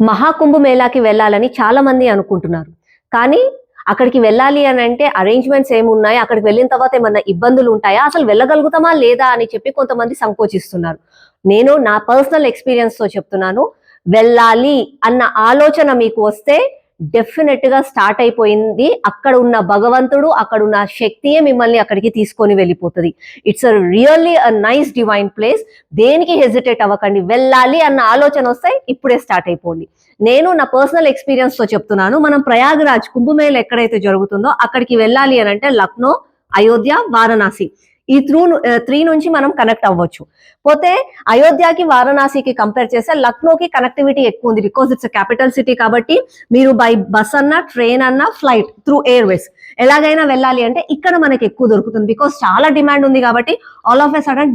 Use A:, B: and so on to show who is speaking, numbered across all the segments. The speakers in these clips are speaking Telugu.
A: మహాకుంభ మేళాకి వెళ్ళాలని చాలా మంది అనుకుంటున్నారు. కానీ అక్కడికి వెళ్ళాలి అని అంటే అరేంజ్మెంట్స్ ఏమున్నాయి అక్కడికి వెళ్ళిన తర్వాత ఏమన్నా ఇబ్బందులు ఉంటాయా? అసలు వెళ్ళగలుగుతామా లేదా అని చెప్పి కొంతమంది సంకోచిస్తున్నారు. నేను నా పర్సనల్ ఎక్స్పీరియన్స్తో చెప్తున్నాను. వెళ్ళాలి అన్న ఆలోచన మీకు వస్తే డెఫినెట్గా స్టార్ట్ అయిపోయింది. అక్కడ ఉన్న భగవంతుడు అక్కడ ఉన్న శక్తియే మిమ్మల్ని అక్కడికి తీసుకొని వెళ్ళిపోతుంది. It's uh really uh nice divine place దేనికి హెజిటేట్ అవ్వకండి. వెళ్ళాలి అన్న ఆలోచన వస్తే ఇప్పుడే స్టార్ట్ అయిపోండి. నేను నా పర్సనల్ ఎక్స్పీరియన్స్తో చెప్తున్నాను. మనం ప్రయాగరాజ్ కుంభమేళ ఎక్కడైతే జరుగుతుందో అక్కడికి వెళ్ళాలి అని అంటే లక్నో అయోధ్య వారణాసి. ఈ త్రూ త్రీ నుంచి మనం కనెక్ట్ అవ్వచ్చు. పోతే అయోధ్యకి వారణాసికి కంపేర్ చేస్తే లక్నోకి కనెక్టివిటీ ఎక్కువ ఉంది. బికాస్ ఇట్స్ క్యాపిటల్ సిటీ కాబట్టి మీరు బై బస్ అన్నా ట్రైన్ అన్నా ఫ్లైట్ త్రూ ఎయిర్వేస్ ఎలాగైనా వెళ్ళాలి అంటే ఇక్కడ మనకి ఎక్కువ దొరుకుతుంది. బికాస్ చాలా డిమాండ్ ఉంది కాబట్టి ఆల్ ఆఫ్ ఎ సడన్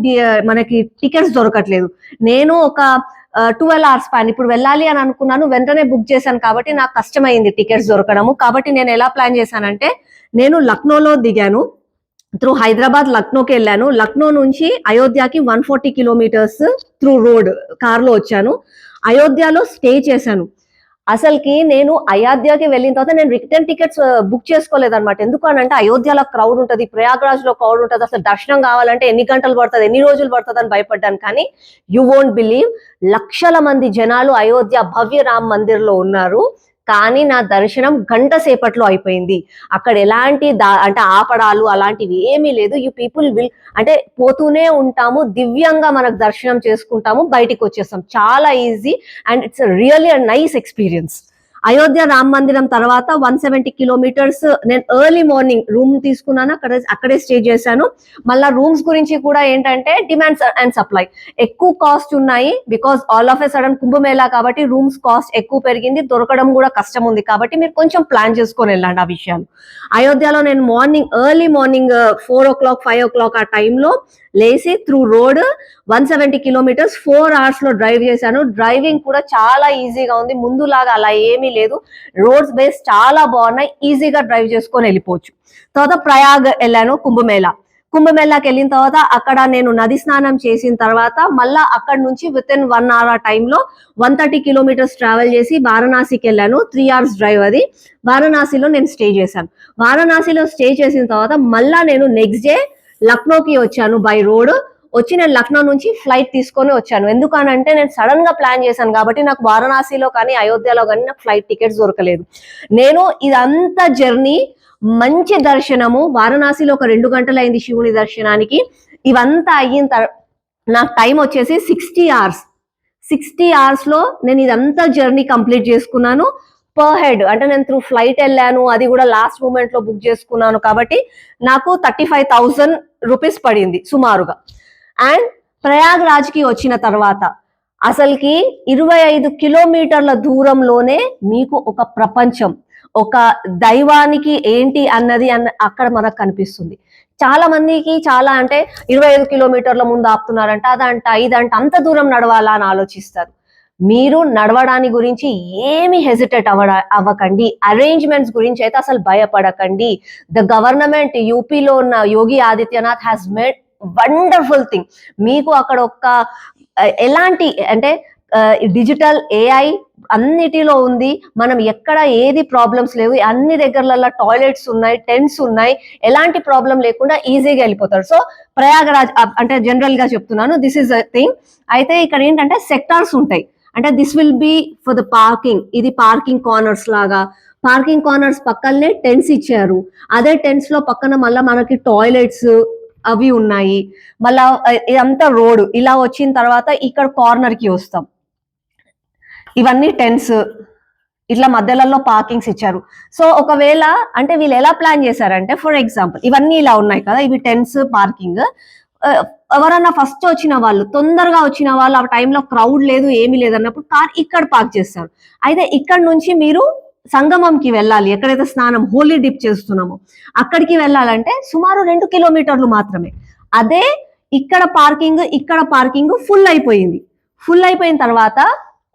A: మనకి టికెట్స్ దొరకట్లేదు. నేను ఒక ట్వెల్వ్ అవర్స్ ప్లాన్ ఇప్పుడు వెళ్ళాలి అని అనుకున్నాను వెంటనే బుక్ చేశాను కాబట్టి నాకు కష్టమైంది టికెట్స్ దొరకడము. కాబట్టి నేను ఎలా ప్లాన్ చేశానంటే నేను లక్నోలో దిగాను. త్రూ హైదరాబాద్ లక్నోకి వెళ్ళాను. లక్నో నుంచి అయోధ్యకి one forty kilometres through road కార్లో వచ్చాను. అయోధ్యలో స్టే చేశాను. అసలుకి నేను అయోధ్యకి వెళ్ళిన తర్వాత నేను రిటర్న్ టికెట్స్ బుక్ చేసుకోలేదన్నమాట. ఎందుకు అని అంటే అయోధ్యలో క్రౌడ్ ఉంటుంది ప్రయాగ్రాజ్లో క్రౌడ్ ఉంటుంది. అసలు దర్శనం కావాలంటే ఎన్ని గంటలు పడుతుంది ఎన్ని రోజులు పడుతుంది అని భయపడ్డాను. కానీ యూ వోంట్ బిలీవ్ లక్షల మంది జనాలు అయోధ్య భవ్య రామ్ మందిర్లో ఉన్నారు. కానీ నా దర్శనం గంట సేపట్లో అయిపోయింది. అక్కడ ఎలాంటి దా అంటే ఆపడాలు అలాంటివి ఏమీ లేదు. యూ పీపుల్ విల్ అంటే పోతూనే ఉంటాము దివ్యంగా మనకు దర్శనం చేసుకుంటాము బయటికి వచ్చేస్తాం. చాలా easy and it's really uh nice experience. Ayodhya Ram మందిరం తర్వాత వన్ సెవెంటీ కిలోమీటర్స్ నేను ఎర్లీ మార్నింగ్ రూమ్ తీసుకున్నాను. అక్కడ అక్కడే స్టే చేశాను. మళ్ళా రూమ్స్ గురించి కూడా ఏంటంటే డిమాండ్స్ అండ్ సప్లై. ఎక్కువ కాస్ట్ ఉన్నాయి because all of a sudden Kumbh Mela కాబట్టి రూమ్స్ కాస్ట్ ఎక్కువ పెరిగింది. దొరకడం కూడా కష్టం ఉంది కాబట్టి మీరు కొంచెం ప్లాన్ చేసుకొని వెళ్ళండి ఆ విషయాలు. అయోధ్యలో నేను morning early morning four o'clock five o'clock ఆ టైంలో లేచి through road one seventy kilometres four అవర్స్లో డ్రైవ్ చేశాను. డ్రైవింగ్ కూడా చాలా ఈజీగా ఉంది. ముందులాగా అలా ఏమీ లేదు. రోడ్స్ బేస్ చాలా బాగున్నాయి. ఈజీగా డ్రైవ్ చేసుకొని వెళ్ళిపోవచ్చు. తర్వాత ప్రయాగ్ వెళ్ళాను కుంభమేళా. కుంభమేళాకి వెళ్ళిన తర్వాత అక్కడ నేను నది స్నానం చేసిన తర్వాత మళ్ళా అక్కడ నుంచి విత్ ఇన్ వన్ అవర్ ఆ టైంలో వన్ థర్టీ కిలోమీటర్స్ ట్రావెల్ చేసి వారణాసికి వెళ్ళాను. త్రీ అవర్స్ డ్రైవ్ అది. వారణాసిలో నేను స్టే చేశాను. వారణాసిలో స్టే చేసిన తర్వాత మళ్ళా నేను నెక్స్ట్ డే లక్నోకి వచ్చాను బై రోడ్ వచ్చి నేను లక్నో నుంచి ఫ్లైట్ తీసుకొని వచ్చాను. ఎందుకనంటే నేను సడన్గా ప్లాన్ చేశాను కాబట్టి నాకు వారణాసిలో కానీ అయోధ్యలో కానీ నాకు ఫ్లైట్ టికెట్స్ దొరకలేదు. నేను ఇదంతా జర్నీ మంచి దర్శనము వారణాసిలో ఒక రెండు గంటలు అయింది శివుని దర్శనానికి. ఇవంతా అయిన తర్వాత నాకు టైం వచ్చేసి సిక్స్టీ అవర్స్ సిక్స్టీ అవర్స్లో నేను ఇదంతా జర్నీ కంప్లీట్ చేసుకున్నాను. పర్ హెడ్ అంటే నేను త్రూ ఫ్లైట్ వెళ్ళాను అది కూడా లాస్ట్ మూమెంట్లో బుక్ చేసుకున్నాను కాబట్టి నాకు థర్టీ ఫైవ్ థౌసండ్ రూపీస్ పడింది సుమారుగా. అండ్ ప్రయాగ్కి వచ్చిన తర్వాత అసలుకి ఇరవై ఐదు కిలోమీటర్ల దూరంలోనే మీకు ఒక ప్రపంచం ఒక దైవానికి ఏంటి అన్నది అన్న అక్కడ మనకు కనిపిస్తుంది. చాలా మందికి చాలా అంటే ఇరవై ఐదు కిలోమీటర్ల ముందు ఆపుతున్నారంట అదంట ఇదంట అంత దూరం నడవాలా అని ఆలోచిస్తారు. మీరు నడవడాని గురించి ఏమి హెసిటేట్ అవ్వ అవ్వకండి. అరేంజ్మెంట్స్ గురించి అయితే అసలు భయపడకండి. ద గవర్నమెంట్ యూపీలో ఉన్న Yogi Adityanath has made wonderful thing మీకు అక్కడ ఒక్క ఎలాంటి అంటే డిజిటల్ ఏఐ అన్నిటిలో ఉంది. మనం ఎక్కడ ఏది ప్రాబ్లమ్స్ లేవు. అన్ని దగ్గరలలో టాయిలెట్స్ ఉన్నాయి టెంట్స్ ఉన్నాయి. ఎలాంటి ప్రాబ్లం లేకుండా ఈజీగా వెళ్ళిపోతారు. సో ప్రయాగరాజ్ అంటే జనరల్గా చెప్తున్నాను. దిస్ ఇస్ అ థింగ్ అయితే ఇక్కడ ఏంటంటే సెక్టార్స్ ఉంటాయి. అంటే this will be for the parking ఇది పార్కింగ్ కార్నర్స్ లాగా. పార్కింగ్ కార్నర్స్ పక్కనే టెంట్స్ ఇచ్చారు. అదే టెంట్స్లో పక్కన మళ్ళీ మనకి టాయిలెట్స్ అవి ఉన్నాయి. మళ్ళా ఇదంతా రోడ్. ఇలా వచ్చిన తర్వాత ఇక్కడ కార్నర్కి వస్తాం. ఇవన్నీ టెన్స్ ఇట్లా మధ్యలలో పార్కింగ్స్ ఇచ్చారు. సో ఒకవేళ అంటే వీళ్ళు ఎలా ప్లాన్ చేశారంటే ఫర్ ఎగ్జాంపుల్ ఇవన్నీ ఇలా ఉన్నాయి కదా ఇవి టెన్స్ పార్కింగ్ ఎవరన్నా ఫస్ట్ వచ్చిన వాళ్ళు తొందరగా వచ్చిన వాళ్ళు ఆ టైంలో క్రౌడ్ లేదు ఏమీ లేదు అన్నప్పుడు కార్ ఇక్కడ పార్క్ చేస్తారు. అయితే ఇక్కడ నుంచి మీరు సంగమంకి వెళ్ళాలి. ఎక్కడైతే స్నానం హోలీ డిప్ చేస్తున్నామో అక్కడికి వెళ్ళాలంటే సుమారు రెండు కిలోమీటర్లు మాత్రమే. అదే ఇక్కడ పార్కింగ్ ఇక్కడ పార్కింగ్ ఫుల్ అయిపోయింది. ఫుల్ అయిపోయిన తర్వాత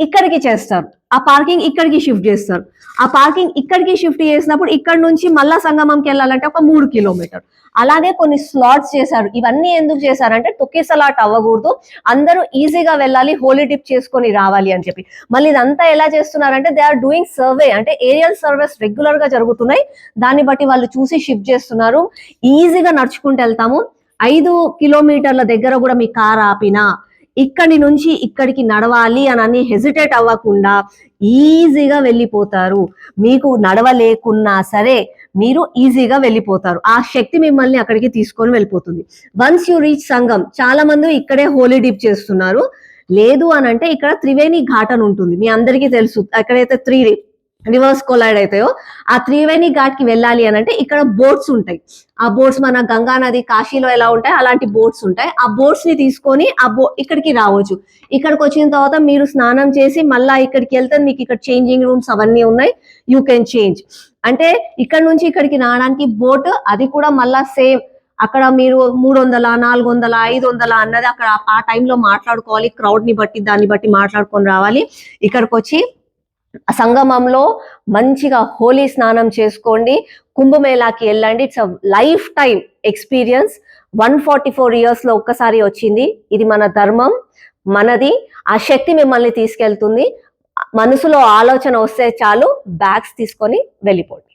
A: ఇక్కడికి చేస్తారు. ఆ పార్కింగ్ ఇక్కడికి షిఫ్ట్ చేస్తారు. ఆ పార్కింగ్ ఇక్కడికి షిఫ్ట్ చేసినప్పుడు ఇక్కడ నుంచి మళ్ళా సంగమంకి వెళ్ళాలంటే ఒక మూడు కిలోమీటర్. అలాగే కొన్ని స్లాట్స్ చేశారు. ఇవన్నీ ఎందుకు చేశారంటే తొక్కిసలాట్ అవ్వకూడదు. అందరూ ఈజీగా వెళ్ళాలి హోలీ టిప్ చేసుకొని రావాలి అని చెప్పి. మళ్ళీ ఇదంతా ఎలా చేస్తున్నారంటే దే ఆర్ డూయింగ్ సర్వే. అంటే ఏరియల్ సర్వేస్ రెగ్యులర్గా జరుగుతున్నాయి. దాన్ని బట్టి వాళ్ళు చూసి షిఫ్ట్ చేస్తున్నారు. ఈజీగా నడుచుకుంటూ వెళ్తాము. ఐదు కిలోమీటర్ల దగ్గర కూడా మీ కార్ ఆపినా ఇక్కడి నుంచి ఇక్కడికి నడవాలి అని అని హెసిటేట్ అవ్వకుండా ఈజీగా వెళ్ళిపోతారు. మీకు నడవలేకున్నా సరే మీరు ఈజీగా వెళ్ళిపోతారు. ఆ శక్తి మిమ్మల్ని అక్కడికి తీసుకొని వెళ్ళిపోతుంది. వన్స్ యు రీచ్ సంఘం చాలా మంది ఇక్కడే హోలీ డిప్ చేస్తున్నారు. లేదు అని అంటే ఇక్కడ త్రివేణి ఘాట్ అని ఉంటుంది మీ అందరికీ తెలుసు. అక్కడైతే త్రీ రివర్స్ కొలైడ్ అవుతాయో ఆ త్రివేణి ఘాట్కి వెళ్ళాలి అని అంటే ఇక్కడ బోట్స్ ఉంటాయి. ఆ బోట్స్ మన గంగా నది కాశీలో ఎలా ఉంటాయి అలాంటి బోట్స్ ఉంటాయి. ఆ బోట్స్ని తీసుకొని ఆ బో ఇక్కడికి రావచ్చు. ఇక్కడికి వచ్చిన తర్వాత మీరు స్నానం చేసి మళ్ళా ఇక్కడికి వెళ్తే మీకు ఇక్కడ చేంజింగ్ రూమ్స్ అవన్నీ ఉన్నాయి. యూ కెన్ చేంజ్ అంటే ఇక్కడ నుంచి ఇక్కడికి రావడానికి బోట్ అది కూడా మళ్ళా సేమ్. అక్కడ మీరు మూడు వందల నాలుగు వందల ఐదు వందల అన్నది అక్కడ ఆ టైంలో మాట్లాడుకోవాలి. క్రౌడ్ని బట్టి దాన్ని బట్టి మాట్లాడుకొని రావాలి. ఇక్కడికి వచ్చి సంగమంలో మంచిగా హోలీ స్నానం చేసుకోండి. కుంభమేళాకి వెళ్ళండి. It's life time experience. One forty four ఇయర్స్లో ఒక్కసారి వచ్చింది. ఇది మన ధర్మం మనది. ఆ శక్తి మిమ్మల్ని తీసుకెళ్తుంది. మనసులో ఆలోచన వస్తే చాలు బ్యాగ్స్ తీసుకొని వెళ్ళిపోండి.